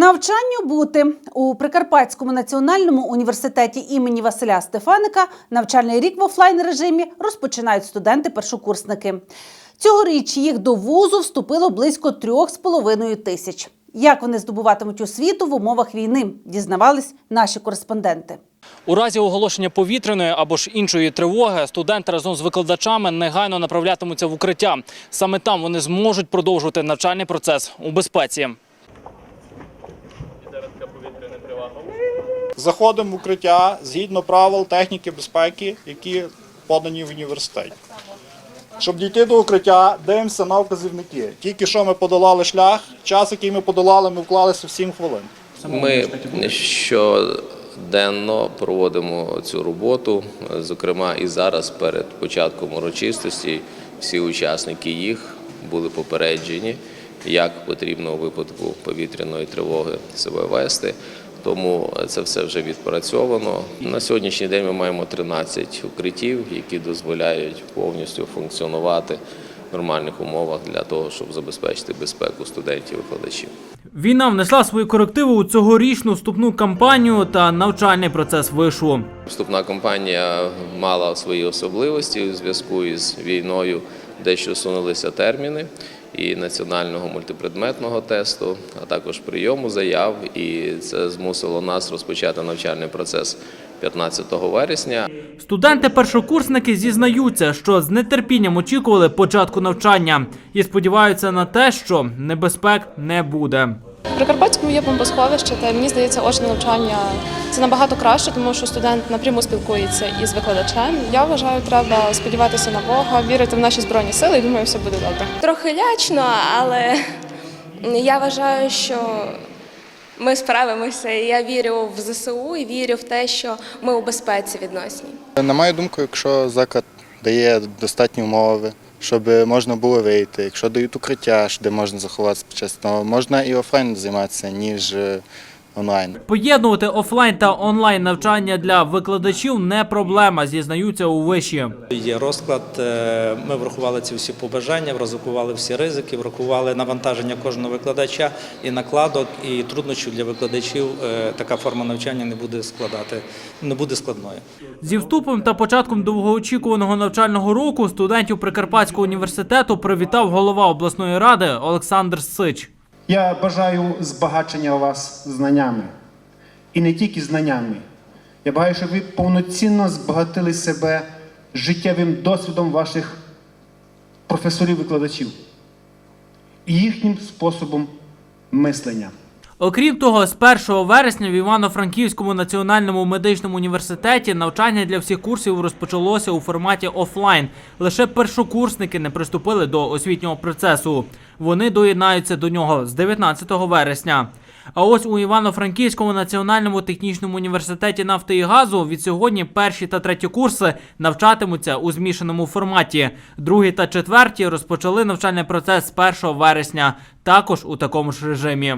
Навчанню бути у Прикарпатському національному університеті імені Василя Стефаника навчальний рік в офлайн режимі розпочинають студенти-першокурсники. Цьогоріч їх до вузу вступило близько трьох з половиною тисяч. Як вони здобуватимуть освіту в умовах війни, дізнавались наші кореспонденти. У разі оголошення повітряної або ж іншої тривоги студенти разом з викладачами негайно направлятимуться в укриття. Саме там вони зможуть продовжувати навчальний процес у безпеці. Заходимо в укриття згідно правил техніки безпеки, які подані в університеті. Щоб дійти до укриття, дивимося на вказівники. Тільки що ми подолали шлях, час, який ми подолали, ми вклалися в 7 хвилин. Ми щоденно проводимо цю роботу. Зокрема, і зараз перед початком урочистості всі учасники їх були попереджені, як потрібно у випадку повітряної тривоги себе вести. Тому це все вже відпрацьовано. На сьогоднішній день ми маємо 13 укриттів, які дозволяють повністю функціонувати в нормальних умовах для того, щоб забезпечити безпеку студентів і викладачів. Війна внесла свої корективи у цьогорічну вступну кампанію та навчальний процес вишу. Вступна кампанія мала свої особливості у зв'язку із війною, дещо сунулися терміни і національного мультипредметного тесту, а також прийому заяв. І це змусило нас розпочати навчальний процес 15 вересня. Студенти-першокурсники зізнаються, що з нетерпінням очікували початку навчання і сподіваються на те, що небезпек не буде. В Прикарпатському є бомбосховище, та мені здається, очне навчання це набагато краще, тому що студент напряму спілкується із викладачем. Я вважаю, треба сподіватися на Бога, вірити в наші збройні сили і думаю, все буде добре. Трохи лячно, але я вважаю, що ми справимося. І Я вірю в ЗСУ і вірю в те, що ми у безпеці відносній. На мою думку, якщо заклад дає достатні умови, щоб можна було вийти, якщо дають укриття, де можна заховатися під час, то можна і офлайн займатися, ніж е, онлайн. Поєднувати офлайн та онлайн навчання для викладачів не проблема, зізнаються у виші. Є розклад. е, Ми врахували ці всі побажання, врахували всі ризики, врахували навантаження кожного викладача і накладок, і труднощів для викладачів. Е, Така форма навчання не буде складати, не буде складною. Зі вступом та початком довгоочікуваного навчального року студентів Прикарпатського університету привітав голова обласної ради Олександр Сич. Я бажаю збагачення вас знаннями. І не тільки знаннями. Я бажаю, щоб ви повноцінно збагатили себе життєвим досвідом ваших професорів-викладачів і їхнім способом мислення. Окрім того, з 1 вересня в Івано-Франківському національному медичному університеті навчання для всіх курсів розпочалося у форматі офлайн. Лише першокурсники не приступили до освітнього процесу. Вони доєднаються до нього з 19 вересня. А ось у Івано-Франківському національному технічному університеті нафти і газу від сьогодні перші та треті курси навчатимуться у змішаному форматі. Другі та четверті розпочали навчальний процес з 1 вересня, також у такому ж режимі.